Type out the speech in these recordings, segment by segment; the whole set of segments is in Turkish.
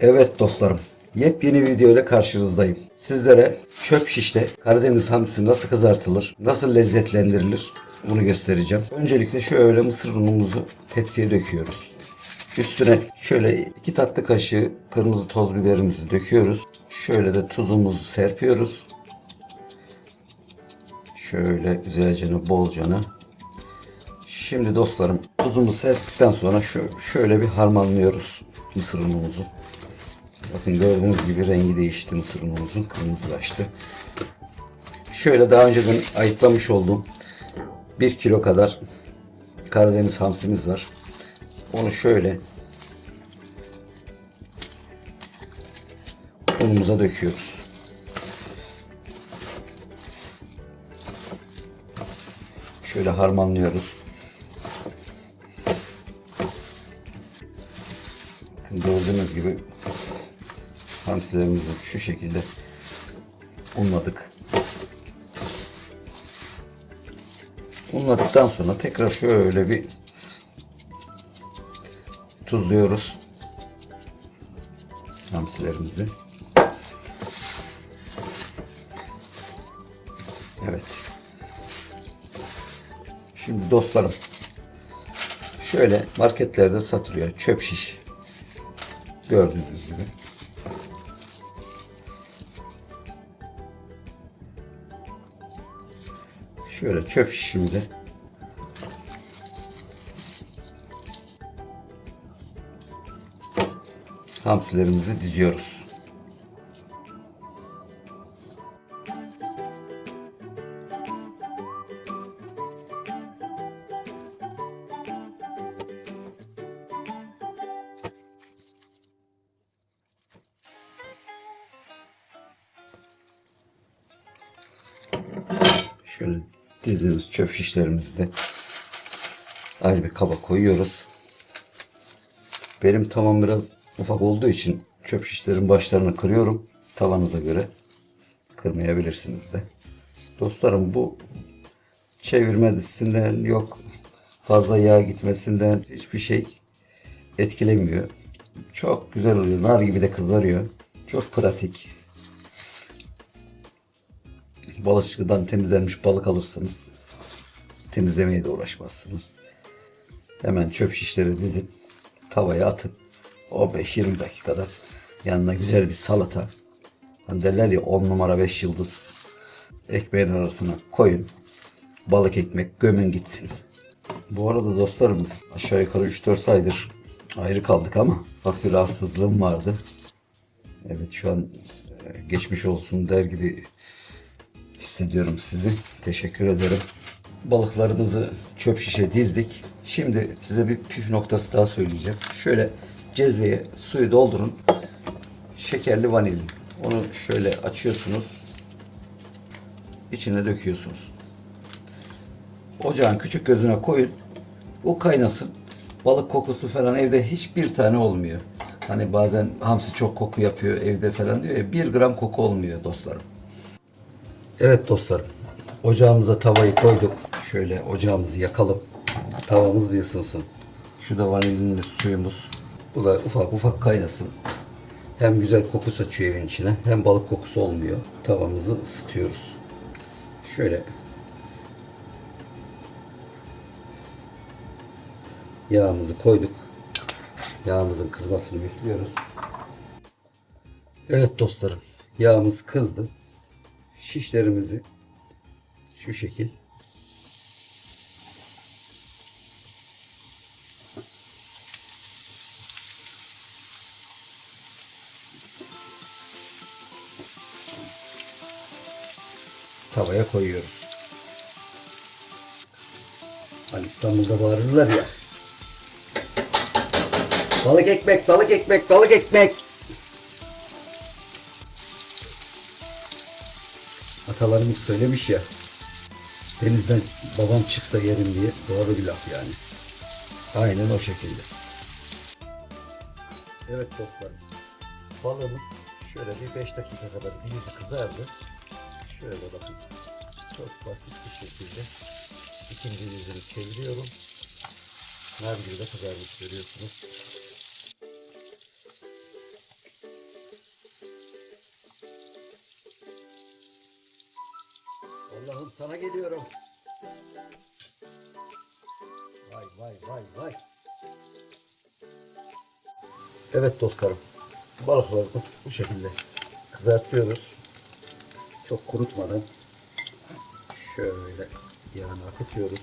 Evet dostlarım, yepyeni video ile karşınızdayım. Sizlere çöp şişte Karadeniz hamsi nasıl kızartılır, nasıl lezzetlendirilir bunu göstereceğim. Öncelikle şöyle mısır unumuzu tepsiye döküyoruz. Üstüne şöyle iki tatlı kaşığı kırmızı toz biberimizi döküyoruz. Şöyle de tuzumuzu serpiyoruz. Şöyle güzelce bolcana. Şimdi dostlarım tuzumuzu serptikten sonra şö- şöyle bir harmanlıyoruz mısır unumuzu. Bakın gördüğünüz gibi rengi değişti mısır unumuzun kırmızılaştı. Şöyle daha önceden ayıklamış olduğum 1 kilo kadar Karadeniz hamsimiz var. Onu şöyle unumuza döküyoruz. Şöyle harmanlıyoruz. Gördüğünüz gibi hamsilerimizi şu şekilde unladık. Unladıktan sonra tekrar şöyle bir tuzluyoruz hamsilerimizi. Evet. Şimdi dostlarım şöyle marketlerde satılıyor çöp şiş. Gördüğünüz gibi. Şöyle çöp şişimize hamsilerimizi diziyoruz. Şöyle dizdiğimiz çöp şişlerimizi de ayrı bir kaba koyuyoruz. Benim tavam biraz ufak olduğu için çöp şişlerin başlarını kırıyorum. Tavanıza göre kırmayabilirsiniz de. Dostlarım bu çevirme dizisinden yok fazla yağ gitmesinden hiçbir şey etkilemiyor. Çok güzel oluyor. Nar gibi de kızarıyor. Çok pratik. Balıkçıdan temizlenmiş balık alırsınız. Temizlemeye de uğraşmazsınız. Hemen çöp şişleri dizin. Tavaya atın. O 5-20 dakikada yanına güzel bir salata. Hani derler ya 10 numara 5 yıldız. Ekmeğin arasına koyun. Balık ekmek gömün gitsin. Bu arada dostlarım aşağı yukarı 3-4 aydır ayrı kaldık ama bak bir rahatsızlığım vardı. Evet şu an e, geçmiş olsun der gibi hissediyorum sizi. Teşekkür ederim. Balıklarımızı çöp şişe dizdik. Şimdi size bir püf noktası daha söyleyeceğim. Şöyle cezveye suyu doldurun. Şekerli vanilin. Onu şöyle açıyorsunuz. İçine döküyorsunuz. Ocağın küçük gözüne koyun. O kaynasın. Balık kokusu falan evde hiçbir tane olmuyor. Hani bazen hamsi çok koku yapıyor evde falan diyor ya. Bir gram koku olmuyor dostlarım. Evet dostlarım. Ocağımıza tavayı koyduk. Şöyle ocağımızı yakalım. Tavamız bir ısınsın. Şu da vanilin suyumuz. Bu da ufak ufak kaynasın. Hem güzel koku saçıyor evin içine hem balık kokusu olmuyor. Tavamızı ısıtıyoruz. Şöyle yağımızı koyduk. Yağımızın kızmasını bekliyoruz. Evet dostlarım. Yağımız kızdı şişlerimizi şu şekil tavaya koyuyoruz. Hani İstanbul'da bağırırlar ya. Balık ekmek, balık ekmek, balık ekmek. Atalarımız söylemiş ya. Denizden babam çıksa yerim diye doğru bir laf yani. Aynen o şekilde. Evet dostlarım. Balığımız şöyle bir 5 dakika kadar iyice kızardı. Şöyle bakın. Çok basit bir şekilde ikinci yüzünü çeviriyorum. Nar gibi de kızarmış görüyorsunuz. Allah'ım sana geliyorum. Vay vay vay vay. Evet dostlarım. Balıklarımız bu şekilde kızartıyoruz. Çok kurutmadan şöyle yağını akıtıyoruz.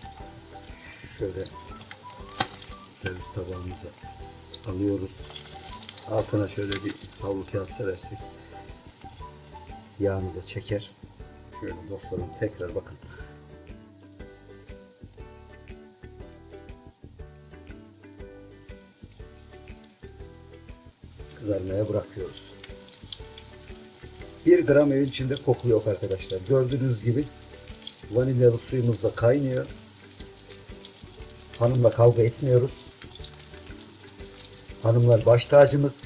Şöyle servis tabağımıza alıyoruz. Altına şöyle bir havlu kağıt serersek yağını da çeker. Şöyle dostlarım tekrar bakın. Kızarmaya bırakıyoruz. 1 gram evin içinde koku yok arkadaşlar. Gördüğünüz gibi vanilyalık suyumuz da kaynıyor. Hanımla kavga etmiyoruz. Hanımlar baş tacımız.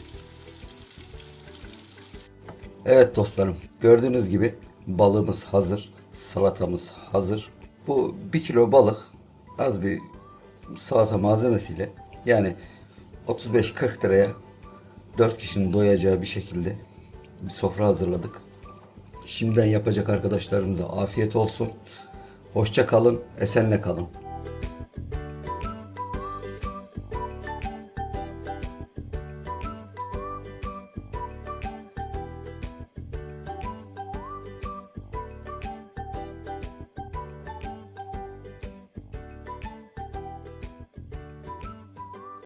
Evet dostlarım gördüğünüz gibi balığımız hazır. Salatamız hazır. Bu 1 kilo balık az bir salata malzemesiyle yani 35-40 liraya 4 kişinin doyacağı bir şekilde bir sofra hazırladık. Şimdiden yapacak arkadaşlarımıza afiyet olsun. Hoşça kalın, esenle kalın.